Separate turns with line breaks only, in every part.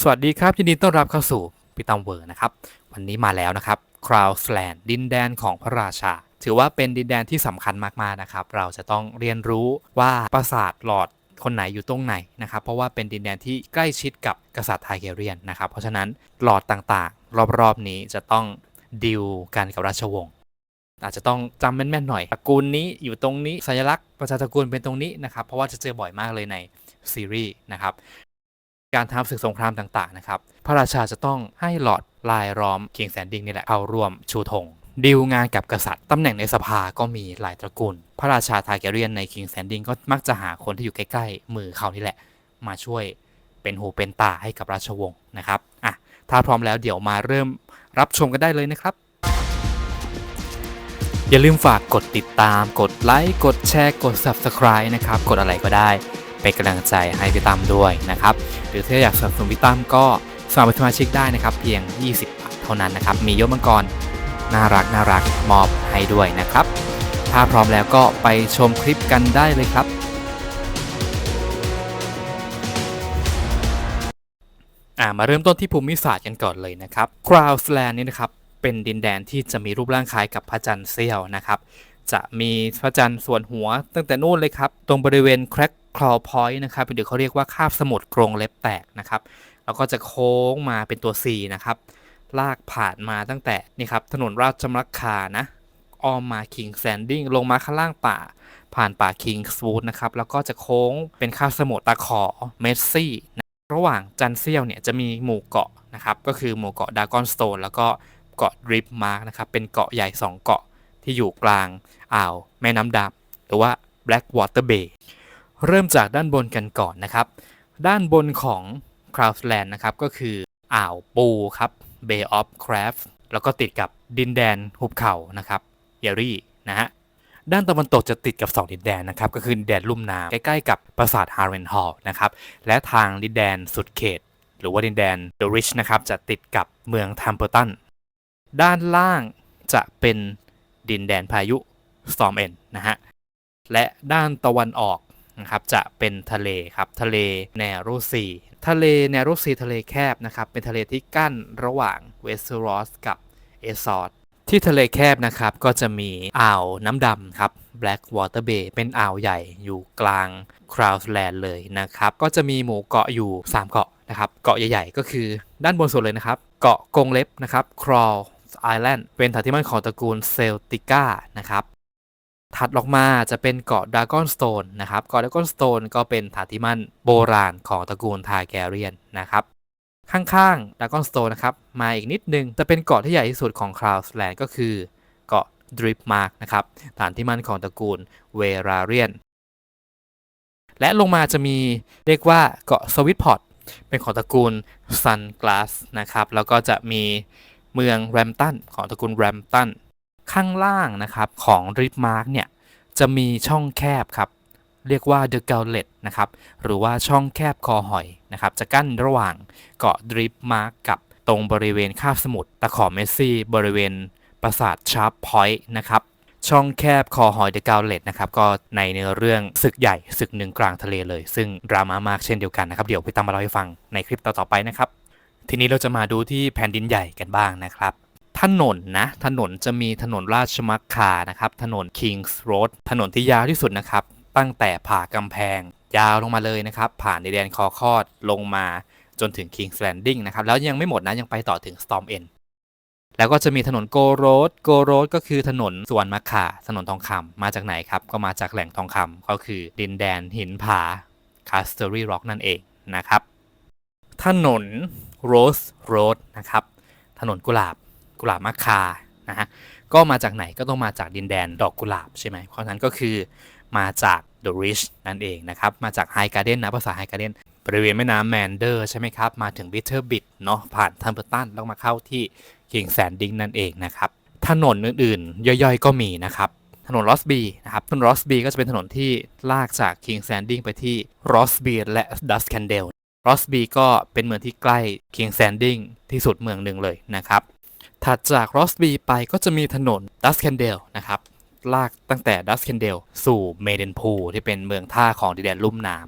สวัสดีครับยินดีต้อนรับเข้าสู่ปิตัมเวอร์นะครับ วันนี้มาแล้วนะครับคราวสแลนดินแดนของพระราชา ถือว่าเป็นดินแดนที่สำคัญมากๆนะครับ เราจะต้องเรียนรู้ว่าปราสาทหลอดคนไหนอยู่ตรงไหนนะครับ เพราะว่าเป็นดินแดนที่ใกล้ชิดกับกษัตริย์ไทเกเรียนนะครับ เพราะฉะนั้นหลอดต่างๆ รอบๆนี้จะต้องดิวกันกับราชวงศ์อาจจะต้องจำแม่นๆหน่อยตระกูลนี้อยู่ตรงนี้สัญลักษณ์ประชาตระกูลเป็นตรงนี้นะครับ เพราะว่าจะเจอบ่อยมากเลยในซีรีส์นะครับ การทำศึกสงครามต่างๆนะครับ พระราชาจะต้องให้หลอดลายล้อมเคียงแสนดิงนี่แหละเข้าร่วมชูธงดีลงานกับกษัตริย์ตำแหน่งในสภาก็มีหลายตระกูล พระราชาทาร์แกเรียนในคิงแสนดิงก็มักจะหาคนที่อยู่ใกล้ๆ มือเขานี่แหละ มาช่วยเป็นหูเป็นตาให้กับราชวงศ์นะครับอะถ้าพร้อมแล้วเดี๋ยวมาเริ่มรับชมกันได้เลยนะครับ อย่าลืมฝากกดติดตาม กดไลค์ กดแชร์ กด Subscribe นะครับ กดอะไรก็ได้ เป็นกำลังใจให้พี่ตั้มด้วยนะครับ หรือถ้าอยากสนับสนุนพี่ตั้มก็สมัครเป็นสมาชิกได้นะครับ เพียง 20บาทเท่านั้นนะครับ มียศมังกรน่ารักน่ารักมอบให้ด้วยนะครับ ถ้าพร้อมแล้วก็ไปชมคลิปกันได้เลยครับอ่ามาเริ่มต้นที่ภูมิศาสตร์กันก่อนเลยนะครับคราวสแลนด์นี่นะครับเป็นดินแดนที่จะมีรูปร่างคล้ายกับพระจันทร์เสี้ยวนะครับ จะมีพระจันทร์ส่วนหัวตั้งแต่นู่นเลยครับ ตรงบริเวณแครก คลอพอยต์นะครับหรือเขาเรียกว่าคาบสมุทรกรงเล็บแตกนะครับแล้วก็จะโค้งมาเป็นตัว C นะครับลากผ่านมาตั้งแต่นี่ครับถนนราชมักคานะอ้อมมาคิงแซนดิ้งลงมาข้างล่างป่า ผ่านป่าคิงสวูดนะครับแล้วก็จะโค้งเป็นคาบสมุทรตะขอเมสซี่นะระหว่างจันเซียวเนี่ยจะมีหมู่เกาะนะครับก็คือหมู่เกาะดากอนสโตนแล้วก็เกาะดริปมาร์กนะครับเป็นเกาะใหญ่ 2 เกาะที่อยู่กลางอ่าวแม่น้ำดำหรือว่า Blackwater Bay เริ่มจากด้านบนกันก่อนนะครับ ด้านบนของคราวส์แลนนะครับก็คืออ่าวปูครับ Bay of Craft แล้วก็ติดกับดินแดนหุบเขานะครับเยรี่นะฮะด้านตะวันตกจะติดกับ 2 ดินแดนนะครับ ก็คือดินแดนลุ่มน้ำใกล้ๆกับปราสาทฮาร์เรนฮอลล์นะครับ และทางดินแดนสุดเขต หรือว่าดินแดนเดอริชนะครับ จะติดกับเมืองทัมเปอร์ตัน ด้านล่างจะเป็นดินแดนพายุ Storm End นะฮะ และด้านตะวันออก นะครับจะเป็นทะเลครับทะเลแนโรซีทะเลแนโรซีทะเลแคบนะครับเป็นทะเลที่กั้นระหว่างเวสเทอรอสกับเอซอร์ที่ทะเลแคบนะครับก็จะมีอ่าวน้ำดำครับ Blackwater Bay เป็นอ่าวใหญ่อยู่กลาง Crowdland เลยนะครับ ก็จะมีหมู่เกาะอยู่ 3 เกาะนะครับ เกาะใหญ่ๆ ก็คือด้านบนสุดเลยนะครับ เกาะกงเล็บนะครับ Crawl Island เป็นฐานที่มั่นของตระกูลเซลติก้านะครับ ถัดออกมาจะเป็นเกาะดากอนสโตนนะครับเกาะดากอนสโตนก็เป็นฐานที่มั่นโบราณของตระกูลทาแกเรียนนะครับข้างๆดากอนสโตนนะครับมาอีกนิดนึงจะเป็นเกาะที่ใหญ่ที่สุดของคลาวส์แลนด์ก็คือเกาะดริปมาร์กนะครับฐานที่มั่นของตระกูลเวราเรียน และลงมาจะมีเรียกว่าเกาะสวิตพอร์ตเป็นของตระกูลซันกลาสนะครับแล้วก็จะมีเมืองแรมตันของตระกูลแรมตัน ข้างล่างนะครับของริปมาร์กเนี่ยจะมีช่องแคบครับ เรียกว่า The Gauntlet นะครับหรือว่าช่องแคบคอหอยนะครับจะกั้นระหว่างเกาะดริปมาร์กกับตรงบริเวณคาบสมุทรตะขอเมสซี่บริเวณปราสาทชาร์ปพอยต์นะครับช่องแคบคอหอย The Gauntlet นะครับก็ในเนื้อเรื่องศึกใหญ่ศึกหนึ่งกลางทะเลเลย ซึ่งดราม่ามากเช่นเดียวกันนะครับ เดี๋ยวพี่ตั้มมาเล่าให้ฟังในคลิปต่อๆไปนะครับ ทีนี้เราจะมาดูที่แผ่นดินใหญ่กันบ้างนะครับ ถนนนะ ถนนจะมีถนนราชมักคานะครับ ถนน Kings Road ถนนที่ยาวที่สุดนะครับ ตั้งแต่ผ่ากำแพง ยาวลงมาเลยนะครับ ผ่านในแดนคอคอดลงมาจนถึง King's Landing นะครับ แล้วยังไม่หมดนะ ยังไปต่อถึง Storm End แล้วก็จะมีถนนโกโรดโกโรดก็คือถนนสวนมักคาถนนทองคำมาจากไหนครับ ก็มาจากแหล่งทองคำก็คือดินแดนหินผา Castery Rock นั่นเองนะครับ ถนน Rose Road นะครับ ถนนกุหลาบ กุหลาบมักคานะฮะก็มาจากไหนก็ต้องมาจากดินแดนดอกกุหลาบใช่ไหมเพราะนั้นก็คือมาจาก The Rich นั่นเองนะครับ มาจาก High Garden นะภาษา High Garden บริเวณแม่น้ำแมนเดอร์ใช่ไหมครับ มาถึง Bitter Bit เนาะผ่านทัมเปอร์ตันแล้วมาเข้าที่ King Sanding นั่นเองนะครับ ถนนอื่นๆ ย่อยๆ ก็มีนะครับ ถนน r o s b y นะครับถนน r o s b y ก็จะเป็นถนนที่ลากจาก King Sanding ไปที่ r o s b y และ Dust Candle r o s b y ก็เป็นเมืองที่ใกล้ King Sanding ที่สุดเมืองหนึ่งเลยนะครับ ถัดจาก r o s b y ไปก็จะมีถนน Dust Candle นะครับ ลากตั้งแต่ Dust Candle สู่ Maidenpool ที่เป็นเมืองท่าของดินแดนลุ่มน้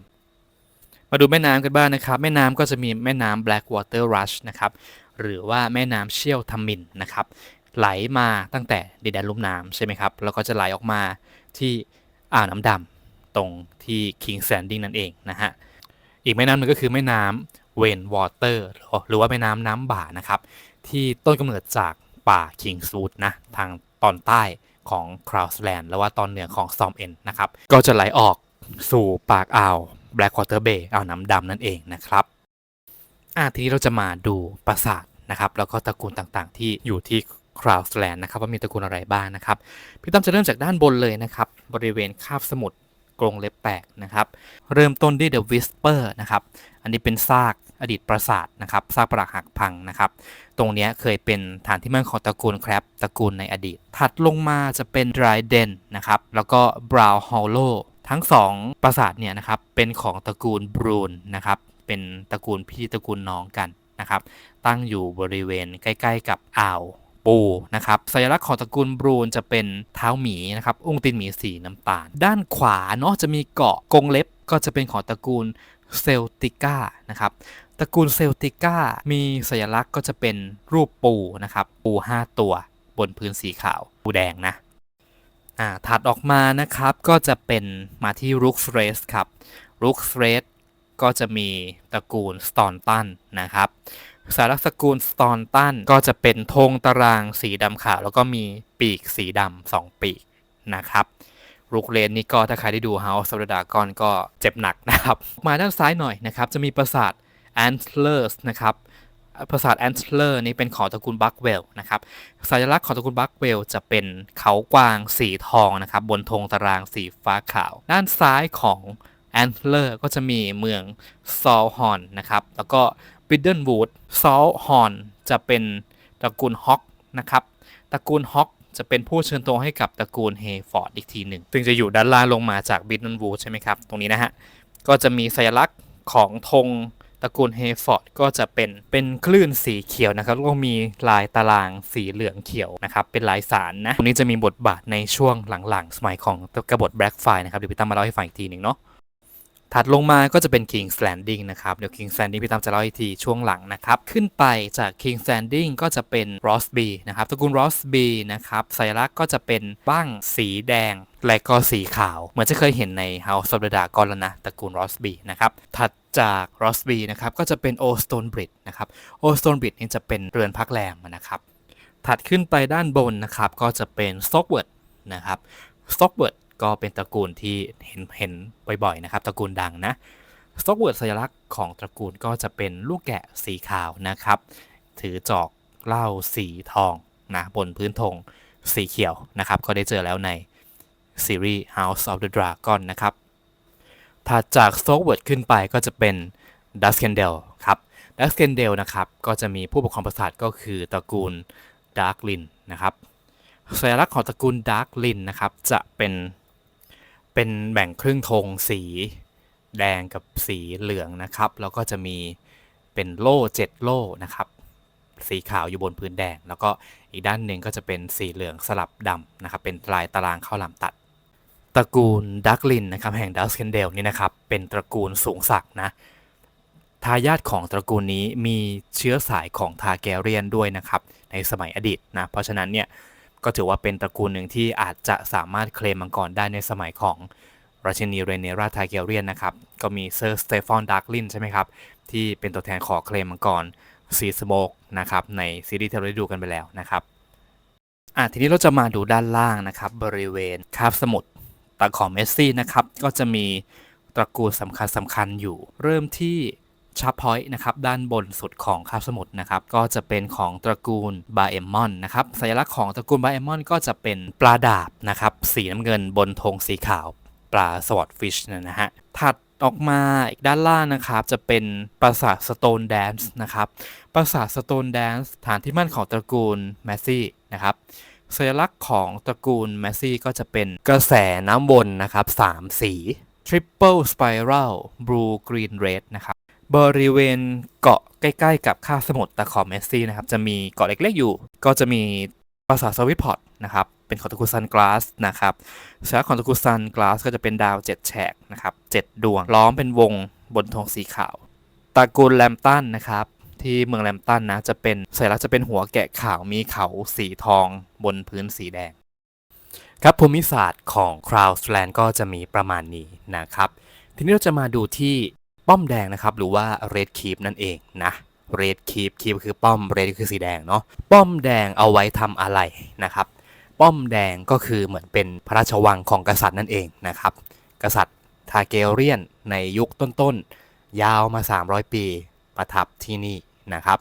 ำมาดูแม่น้ำกันบ้างนะครับ แม่น้ำก็จะมีแม่น้ำ Blackwater Rush นะครับ หรือว่าแม่น้ำเชี่ยวทมินนะครับ ไหลมาตั้งแต่ดินแดนลุ่มน้ำใช่ไหมครับ แล้วก็จะไหลออกมาที่อ่าวน้ำดำตรงที่ King Standing นั่นเองนะฮะ อีกแม่น้ำหนึ่งก็คือแม่น้ำเวนวอเตอร์หรือว่าแม่น้ำน้ำบ่านะครับ ที่ต้นกำเนิดจากป่า Kingswood นะทางตอนใต้ของ c r o w s l a n d แล้วว่าตอนเหนือของ Storm End นะครับ ก็จะไหลออกสู่ปากอ่าว Blackwater Bay อ่าวน้ำดำนั่นเองนะครับอะทีนี้เราจะมาดูปราสาทนะครับ แล้วก็ตระกูลต่างๆ ที่อยู่ที่ c r o w s l a n d นะครับ ว่ามีตระกูลอะไรบ้างนะครับ พี่ตั้มจะเริ่มจากด้านบนเลยนะครับ บริเวณคาบสมุทรกรงเล็บแตกนะครับ เริ่มต้นด้วย The Whisper นะครับ อันนี้เป็นซาก อดีตปราสาทนะครับซากปรักหักพังนะครับ ตรงนี้เคยเป็นฐานที่มั่นของตระกูลแครบตระกูลในอดีต ถัดลงมาจะเป็น Dryden นะครับ แล้วก็ Brown Hollow ทั้งสองปราสาทเนี่ยนะครับเป็นของตระกูลบรูนนะครับ เป็นตระกูลพี่ตระกูลน้องกันนะครับ ตั้งอยู่บริเวณใกล้ ๆ กับอ่าวปูนะครับสัญลักษณ์ของตระกูลบรูนจะเป็นเท้าหมีนะครับอุ้งตีนหมีสีน้ำตาล ด้านขวาเนาะจะมีเกาะกงเล็บก็จะเป็นของตระกูลเซลติก้านะครับ ตระกูลเซลติก้ามีสัญลักษณ์ก็จะเป็นรูปปูนะครับ ปู 5 ตัว บนพื้นสีขาว ปูแดงนะอ่าถัดออกมานะครับก็จะเป็นมาที่รุกเรสครับรุกเรสก็จะมีตระกูลสตอนตันนะครับสารลักตระกูลสตอนตันก็จะเป็นธงตารางสีดำขาว แล้วก็มีปีกสีดำสองปีกนะครับรุกเรนนี่ก็ถ้าใครได้ดู House of the Dragon ก็เจ็บหนักนะครับ มาด้านซ้ายหน่อยนะครับ จะมีปราสาท Antlers นะครับปราสาท Antler นี่เป็นของตระกูลบัคเวลนะครับสัญลักษณ์ของตระกูลบัคเวลจะเป็นเขากวางสีทองนะครับบนธงตารางสีฟ้าขาว ด้านซ้ายของ Antler ก็จะมีเมือง s a l h o r n นะครับแล้วก็ Biddlewood s a l h o r n จะเป็นตระกูลฮอกนะครับตระกูลฮอกจะเป็นผู้เชิญตัวให้กับตระกูลเฮฟอร์ดอีกทีหนึ่งซึ่งจะอยู่ด้านล่างลงมาจาก Biddlewood ใช่ไหมครับตรงนี้นะฮะก็จะมีสัญลักษณ์ของธง ตระกูลเฮฟอร์ดก็จะเป็นเป็นคลื่นสีเขียวนะครับก็มีลายตารางสีเหลืองเขียวนะครับเป็นลายสารนะตรงนี้จะมีบทบาทในช่วงหลังๆ สมัยของกบฏ Black f i นะครับเดี๋ยวพี่ตั้มมาเล่าให้ฟังอีกทีหนึ่งเนาะถัดลงมาก็จะเป็น King's Landing นะครับ เดี๋ยว King's Landing พี่ตั้มจะเล่าอีกทีช่วงหลังนะครับ ขึ้นไปจาก King's Landing ก็จะเป็น Rosby นะครับตระกูล Rosby นะครับสัญลักษณ์ก็จะเป็นบ้างสีแดงและก็สีขาว เหมือนจะเคยเห็นใน House of the Dragon แล้วนะตระกูล Rosby นะครับถัด จาก Rosby นะครับก็จะเป็น Old Stone Bridge นะครับ Old Stone Bridge นี่จะเป็นเรือนพักแรมนะครับถัดขึ้นไปด้านบนนะครับก็จะเป็น Stockwood นะครับ Stockwood ก็เป็นตระกูลที่เห็นเห็นบ่อยๆนะครับตระกูลดังนะ Stockwood สัญลักษณ์ของตระกูลก็จะเป็นลูกแกะสีขาวนะครับ ถือจอกเหล้าสีทองนะบนพื้นธงสีเขียวนะครับ ก็ได้เจอแล้วในซีรีส์ House of the Dragon นะครับ ถัดจาก Stockwood ขึ้นไปก็จะเป็น d u s k e n d a l ครับ d u s k e n d a l นะครับ ก็จะมีผู้ปกครองปราสาทก็คือตระกูล Darklin นะครับสัญลักษณ์ของตระกูล Darklin นะครับ จะเป็นเป็นแบ่งครึ่งธงสีแดงกับสีเหลืองนะครับ แล้วก็จะมีเป็นโล่เจ็ดโล่นะครับ สีขาวอยู่บนพื้นแดง แล้วก็อีกด้านหนึ่งก็จะเป็นสีเหลืองสลับดำนะครับ เป็นลายตารางเข้าลามตัด ตระกูลดักลินนะครับแห่งดัสเคนเดลนี่นะครับเป็นตระกูลสูงศักดิ์นะทายาทของตระกูลนี้มีเชื้อสายของทาแกเรียนด้วยนะครับในสมัยอดีตนะเพราะฉะนั้นเนี่ยก็ถือว่าเป็นตระกูลหนึ่งที่อาจจะสามารถเคลมมังกรได้ในสมัยของราชินีเรเนราทาเกเรียนนะครับก็มีเซอร์สเตฟานดักลินใช่ไหมครับที่เป็นตัวแทนขอเคลมมังกรซีสโมกนะครับในซีรีส์ที่เราได้ดูกันไปแล้วนะครับอะทีนี้เราจะมาดูด้านล่างนะครับบริเวณคาบสมุทร ตะของเมสซี่นะครับ ก็จะมีตระกูลสำคัญสำคัญอยู่ เริ่มที่ชาร์พอยต์นะครับ ด้านบนสุดของคาบสมุทรนะครับ ก็จะเป็นของตระกูลบาเอมอนนะครับ สัญลักษณ์ของตระกูลบาเอมอนก็จะเป็นปลาดาบนะครับ สีน้ำเงินบนธงสีขาวปลาสวอตฟิชนะฮะ ถัดออกมาอีกด้านล่างนะครับ จะเป็นปราสาทสโตนแดนซ์นะครับ ปราสาทสโตนแดนซ์ฐานที่มั่นของตระกูลแมสซี่นะครับ สัญลักษณ์ของตระกูลแมสซี่ก็จะเป็นกระแสน้ำวนนะครับ3 สี Triple Spiral Blue Green Red นะครับบริเวณเกาะใกล้ ๆ กับคาสมุทรตะขอเมสซี่นะครับจะมีเกาะเล็ก ๆ อยู่ ก็จะมีปราสาทสวิตพอร์ตนะครับเป็นของตระกูลซันกลาสนะครับสัญลักษณ์ของตระกูลซันกลาสก็จะเป็นดาว7แฉกนะครับ7ดวงล้อมเป็นวงบนธงสีขาวตระกูลแลมตันนะครับ ที่เมืองแลมตันนะจะเป็นสัญลักษณ์จะเป็นหัวแกะขาวมีเขาสีทองบนพื้นสีแดง ครับภูมิศาสตร์ของคราวสแลนด์ก็จะมีประมาณนี้นะครับ ทีนี้เราจะมาดูที่ป้อมแดงนะครับ หรือว่า Red Keep นั่นเองนะ Red Keep Keep คือป้อม Red คือสีแดงเนาะป้อมแดงเอาไว้ทำอะไรนะครับ ป้อมแดงก็คือเหมือนเป็นพระราชวังของกษัตริย์นั่นเองนะครับ กษัตริย์ทาเกเรียนในยุคต้นๆยาวมา 300 ปี ประทับที่นี่นะครับ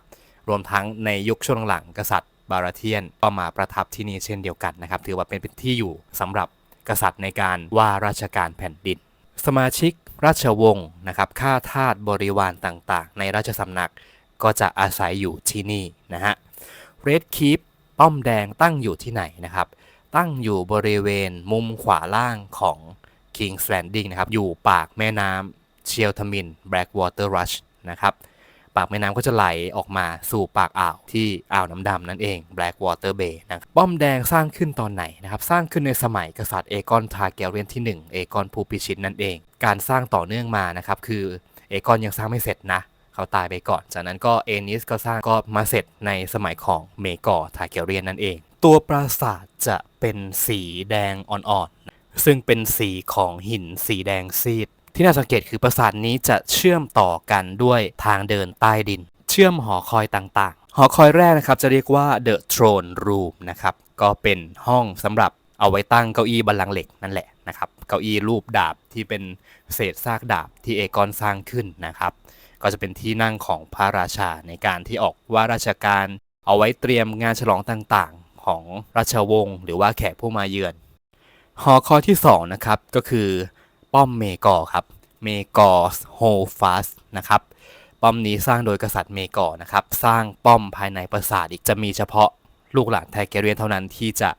รวมทั้งในยุคช่วงหลังกษัตริย์บาราเทียนก็มาประทับที่นี่เช่นเดียวกันนะครับ ถือว่าเป็นที่อยู่สำหรับกษัตริย์ในการว่าราชการแผ่นดิน สมาชิกราชวงศ์นะครับข้าทาสบริวารต่างๆ ในราชสำนักก็จะอาศัยอยู่ที่นี่นะฮะ Red Keep ป้อมแดงตั้งอยู่ที่ไหนนะครับ ตั้งอยู่บริเวณมุมขวาล่างของ King's Landing นะครับ อยู่ปากแม่น้ำเชียลทมิน Blackwater Rush นะครับ ปากแม่น้ำก็จะไหลออกมาสู่ปากอ่าวที่อ่าวน้ำดำนั่นเอง Blackwater Bay นะครับป้อมแดงสร้างขึ้นตอนไหนนะครับ สร้างขึ้นในสมัยกษัตริย์เอกอนทาเกเรียนที่ 1 เอกอนภูพิชิตนั่นเอง การสร้างต่อเนื่องมานะครับ คือเอกอนยังสร้างไม่เสร็จนะเขาตายไปก่อน จากนั้นก็เอนิสก็สร้างก็มาเสร็จในสมัยของเมกอ์ทาเกเรียนนั่นเอง ตัวปราสาทจะเป็นสีแดงอ่อนๆซึ่งเป็นสีของหินสีแดงซีด ที่น่าสังเกตคือปราสาทนี้จะเชื่อมต่อกันด้วยทางเดินใต้ดิน เชื่อมหอคอยต่างๆ หอคอยแรกนะครับจะเรียกว่า The Throne Room นะครับก็เป็นห้องสำหรับเอาไว้ตั้งเก้าอี้บัลลังก์เหล็กนั่นแหละนะครับเก้าอี้รูปดาบที่เป็นเศษซากดาบที่เอกอนสร้างขึ้นนะครับ ก็จะเป็นที่นั่งของพระราชาในการที่ออกว่าราชการเอาไว้เตรียมงานฉลองต่างๆ ของราชวงศ์หรือว่าแขกผู้มาเยือน หอคอยที่2นะครับก็คือ ป้อมเมกอ์ครับเมกอ์โฮฟัสนะครับป้อมนี้สร้างโดยกษัตริย์เมกอ์นะครับสร้างป้อมภายในปราสาทอีกจะมีเฉพาะลูกหลานไทเกเรียนเท่านั้นที่จะ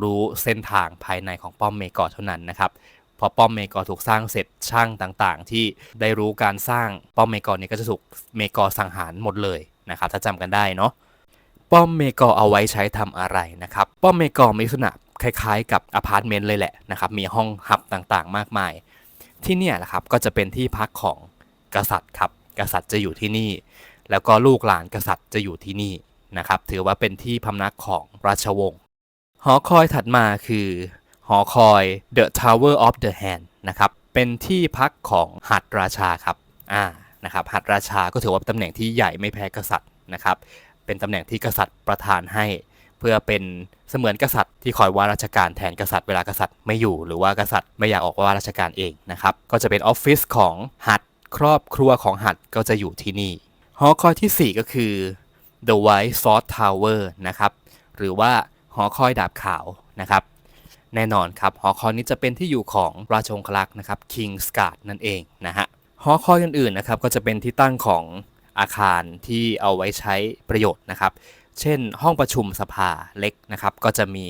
รู้เส้นทางภายในของป้อมเมกอ์เท่านั้นนะครับพอป้อมเมกอ์ถูกสร้างเสร็จช่างต่างๆ ที่ได้รู้การสร้างป้อมเมกอ์นี้ก็จะถูกเมกอ์สังหารหมดเลยนะครับถ้าจำกันได้เนาะป้อมเมกอ์เอาไว้ใช้ทำอะไรนะครับป้อมเมกอ์มีลักษณะคล้ายๆ กับอพาร์ตเมนต์เลยแหละนะครับมีห้องหับต่างๆ มากมาย ที่เนี่ยแหละครับก็จะเป็นที่พักของกษัตริย์ครับ กษัตริย์จะอยู่ที่นี่ แล้วก็ลูกหลานกษัตริย์จะอยู่ที่นี่นะครับ ถือว่าเป็นที่พำนักของราชวงศ์ หอคอยถัดมาคือ หอคอย The Tower of the Hand นะครับ เป็นที่พักของหัตราชาครับ อ่า นะครับ หัตราชาก็ถือว่าเป็นตำแหน่งที่ใหญ่ไม่แพ้กษัตริย์นะครับ เป็นตำแหน่งที่กษัตริย์ประทานให้ เพื่อเป็นเสมือนกษัตริย์ที่คอยว่าราชการแทนกษัตริย์เวลากษัตริย์ไม่อยู่หรือว่ากษัตริย์ไม่อยากออกว่าราชการเองนะครับก็จะเป็นออฟฟิศของหัตถ์ครอบครัวของหัตถ์ก็จะอยู่ที่นี่หอคอยทีสี่ 4 ก็คือ The White Sword Tower นะครับหรือว่าหอคอยดาบขาวนะครับแน่นอนครับหอคอยนี้จะเป็นที่อยู่ของราชองครักษ์นะครับ King's Guard นั่นเองนะฮะหอคอยอื่นๆนะครับก็จะเป็นที่ตั้งของอาคารที่เอาไว้ใช้ประโยชน์นะครับ เช่น ห้องประชุมสภาเล็กนะครับ ก็จะมี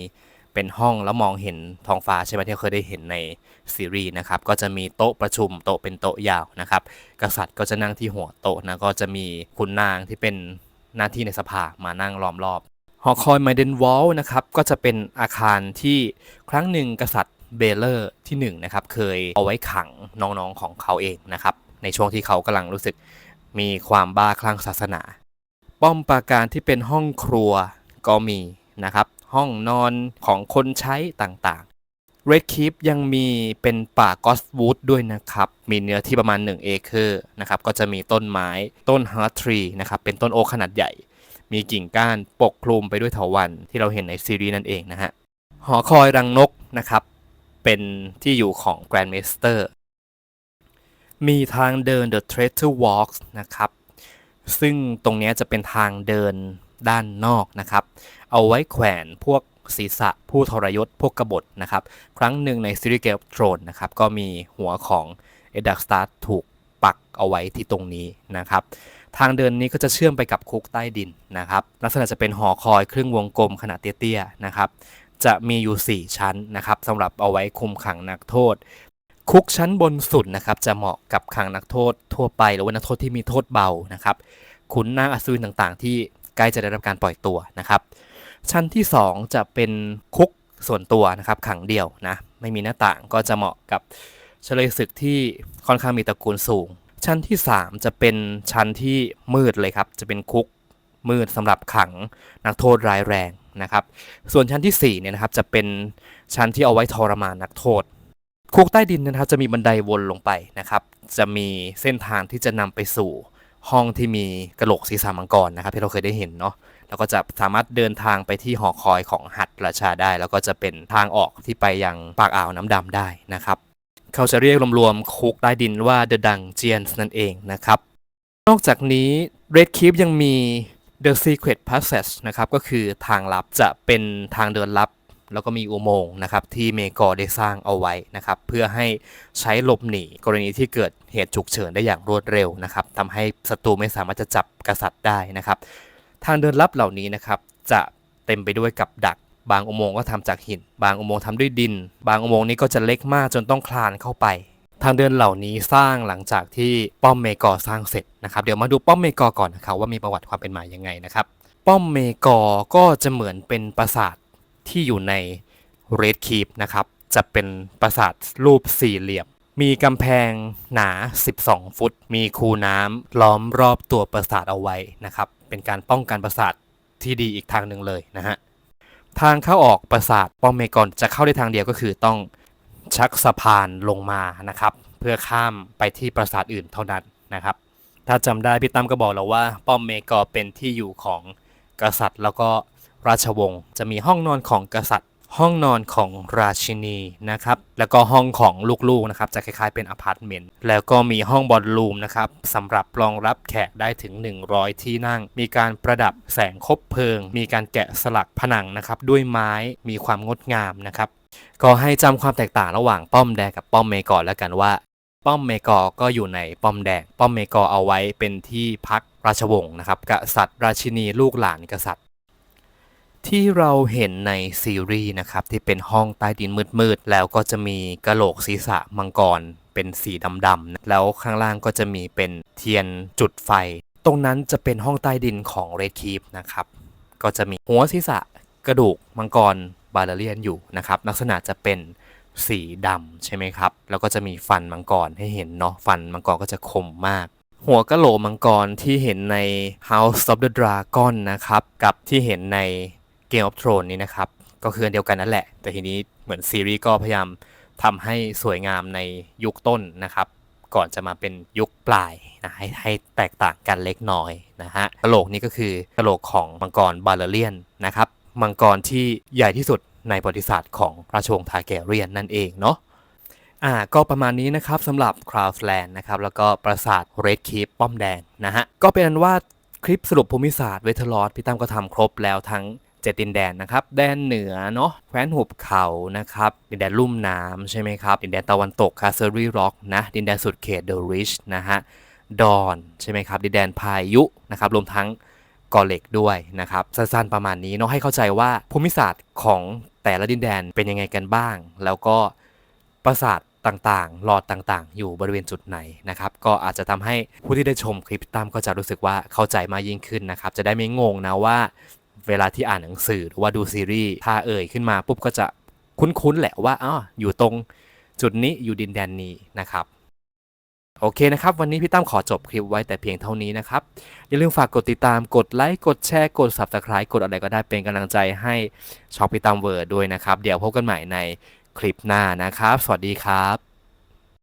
เป็นห้องแล้วมองเห็นท้องฟ้าใช่ไหมที่เคยได้เห็นในซีรีส์นะครับ ก็จะมีโต๊ะประชุมโต๊ะเป็นโต๊ะยาวนะครับ กษัตริย์ก็จะนั่งที่หัวโต๊ะนะ ก็จะมีขุนนางที่เป็นหน้าที่ในสภามานั่งล้อมรอบหอคอยไมเดนวอลนะครับ ก็จะเป็นอาคารที่ครั้งหนึ่งกษัตริย์เบเลอร์ที่1นงนะครับ เคยเอาไว้ขังน้องๆของเขาเองนะครับ ในช่วงที่เขากำลังรู้สึกมีความบ้าคลั่งศาสนา ป้อมปราการที่เป็นห้องครัวก็มีนะครับ ห้องนอนของคนใช้ต่างๆ Red Keep ยังมีเป็นป่ากอสวูดด้วยนะครับ มีเนื้อที่ประมาณ 1 เอเคอร์นะครับ ก็จะมีต้นไม้ ต้นฮาร์ทรีนะครับ เป็นต้นโอ๊คขนาดใหญ่ มีกิ่งก้านปกคลุมไปด้วยเถาวัลย์ที่เราเห็นในซีรีส์นั่นเองนะฮะ หอคอยรังนกนะครับ เป็นที่อยู่ของ Grand Master มีทางเดิน The Traitor Walks นะครับ ซึ่งตรงนี้จะเป็นทางเดินด้านนอกนะครับ เอาไว้แขวนพวกศีรษะผู้ทรยศพวกกบฏนะครับ ครั้งหนึ่งในซีรีส์เกมโทรนนะครับก็มีหัวของเอ็ดักสตาร์ถูกปักเอาไว้ที่ตรงนี้นะครับ ทางเดินนี้ก็จะเชื่อมไปกับคุกใต้ดินนะครับ ลักษณะจะเป็นหอคอยครึ่งวงกลมขนาดเตี้ยๆนะครับ จะมีอยู่ 4 ชั้นนะครับสำหรับเอาไว้คุมขังนักโทษ คุกชั้นบนสุดนะครับจะเหมาะกับขังนักโทษทั่วไป หรือว่านักโทษที่มีโทษเบานะครับขุนนางอัศวินต่างๆ ที่ใกล้จะได้รับการปล่อยตัวนะครับ ชั้นที่ 2 จะเป็นคุกส่วนตัวนะครับขังเดียวนะไม่มีหน้าต่างก็จะเหมาะกับเฉลยศึกที่ค่อนข้างมีตระกูลสูง ชั้นที่ 3 จะเป็นชั้นที่มืดเลยครับจะเป็นคุกมืดสำหรับขังนักโทษร้ายแรงนะครับ ส่วนชั้นที่4เนี่ยนะครับจะเป็นชั้นที่เอาไว้ทรมานนักโทษ คุกใต้ดินนะครับจะมีบันไดวนลงไปนะครับ จะมีเส้นทางที่จะนำไปสู่ห้องที่มีกระโหลกศีรษะมังกรนะครับที่เราเคยได้เห็นเนาะแล้วก็จะสามารถเดินทางไปที่หอคอยของหัดราชาได้ แล้วก็จะเป็นทางออกที่ไปยังปากอ่าวน้ำดำได้นะครับ เขาจะเรียกรวมๆคุกใต้ดินว่า The Dungeons นั่นเองนะครับ นอกจากนี้ Red Keep ยังมี The Secret Passage นะครับก็คือทางลับจะเป็นทางเดินลับ แล้วก็มีอุโมงค์นะครับที่เมกอร์ได้สร้างเอาไว้นะครับเพื่อให้ใช้หลบหนีกรณีที่เกิดเหตุฉุกเฉินได้อย่างรวดเร็วนะครับทำให้ศัตรูไม่สามารถจะจับกษัตริย์ได้นะครับ ทางเดินลับเหล่านี้นะครับจะเต็มไปด้วยกับดักบางอุโมงค์ก็ทำจากหิน บางอุโมงค์ทำด้วยดิน บางอุโมงค์นี้ก็จะเล็กมากจนต้องคลานเข้าไป ทางเดินเหล่านี้สร้างหลังจากที่ป้อมเมกอร์สร้างเสร็จนะครับ เดี๋ยวมาดูป้อมเมกอร์ก่อนนะครับว่ามีประวัติความเป็นมายังไงนะครับ ป้อมเมกอร์ก็จะเหมือนเป็นปราสาท ที่อยู่ในเรดคีปนะครับ จะเป็นปราสาทรูปสี่เหลี่ยม มีกำแพงหนา 12 ฟุต มีคูน้ำล้อมรอบตัวปราสาทเอาไว้นะครับ เป็นการป้องกันปราสาทที่ดีอีกทางหนึ่งเลยนะฮะ ทางเข้าออกปราสาทป้อมเมกอนจะเข้าได้ทางเดียวก็คือต้องชักสะพานลงมานะครับ เพื่อข้ามไปที่ปราสาทอื่นเท่านั้นนะครับ ถ้าจำได้พี่ตั้มก็บอกแล้วว่า ป้อมเมกอเป็นที่อยู่ของกษัตริย์แล้วก็ ราชวงศ์จะมีห้องนอนของกษัตริย์ ห้องนอนของราชินีนะครับแล้วก็ห้องของลูกๆนะครับจะคล้ายๆเป็นอพาร์ตเมนต์แล้วก็มีห้องบอลลูมนะครับสำหรับรองรับแขกได้ถึง 100 ที่นั่ง มีการประดับแสงคบเพลิง มีการแกะสลักผนังนะครับด้วยไม้มีความงดงามนะครับก็ให้จำความแตกต่างระหว่างป้อมแดงกับป้อมเมกอแล้วกันว่าป้อมเมกอก็อยู่ในป้อมแดง ป้อมเมกอเอาไว้เป็นที่พักราชวงศ์นะครับ กษัตริย์ราชินีลูกหลานกษัตริย์ ที่เราเห็นในซีรีส์นะครับ ที่เป็นห้องใต้ดินมืดๆแล้วก็จะมีกระโหลกศีรษะมังกรเป็นสีดำๆแล้วข้างล่างก็จะมีเป็นเทียนจุดไฟ ตรงนั้นจะเป็นห้องใต้ดินของเรดคีปนะครับ ก็จะมีหัวศีรษะกระดูกมังกรบาลเลียนอยู่นะครับ ลักษณะจะเป็นสีดำใช่ไหมครับ แล้วก็จะมีฟันมังกรให้เห็นเนาะฟันมังกรก็จะคมมาก หัวกะโหลกมังกรที่เห็นใน House of the Dragon นะครับ กับที่เห็นใน Game of Thrones นี่นะครับ ก็คืออันเดียวกันนั่นแหละ แต่ทีนี้เหมือนซีรีส์ก็พยายามทำให้สวยงามในยุคต้นนะครับ ก่อนจะมาเป็นยุคปลายนะให้ให้แตกต่างกันเล็กน้อยนะฮะกะโหลกนี่ก็คือกะโหลกของมังกรบาลเลียนนะครับ มังกรที่ใหญ่ที่สุดในประวัติศาสตร์ของราชวงศ์ทาแกเรียนนั่นเองเนาะอ่าก็ประมาณนี้นะครับสำหรับ Crowdland นะครับ แล้วก็ปราสาท Red Keep ป้อมแดงนะฮะ ก็เป็นอันว่าคลิปสรุปภูมิศาสตร์เวทลอดพี่ตั้มก็ทำครบแล้วทั้ง 7ดินแดนนะครับ แดนเหนือเนาะแคว้นหุบเขานะครับ ดินแดนลุ่มน้ำใช่ไหมครับ ดินแดนตะวันตก c a s t l e Rock นะ ดินแดนสุดเขต The Rich นะฮะ ดอนใช่ไหมครับ ดินแดนพายุนะครับ รวมทั้งกอเหล็กด้วยนะครับ สั้นๆประมาณนี้เนาะให้เข้าใจว่าภูมิศาสตร์ของแต่ละดินแดนเป็นยังไงกันบ้าง แล้วก็ปราสาทต่างๆ หลอดต่างๆ อยู่บริเวณจุดไหนนะครับ ก็อาจจะทำให้ผู้ที่ได้ชมคลิปตามก็จะรู้สึกว่าเข้าใจมากยิ่งขึ้นนะครับ จะได้ไม่งงนะว่า เวลาที่อ่านหนังสือหรือว่าดูซีรีส์ถ้าเอ่ยขึ้นมาปุ๊บก็จะคุ้นๆแหละว่าอ๋ออยู่ตรงจุดนี้อยู่ดินแดนนี้นะครับโอเคนะครับ วันนี้พี่ตั้มขอจบคลิปไว้แต่เพียงเท่านี้นะครับ อย่าลืมฝากกดติดตามกดไลค์กดแชร์กด subscribe กดอะไรก็ได้เป็นกำลังใจให้ช่องพี่ตั้มเวิร์ดด้วยนะครับ เดี๋ยวพบกันใหม่ในคลิปหน้านะครับ สวัสดีครับ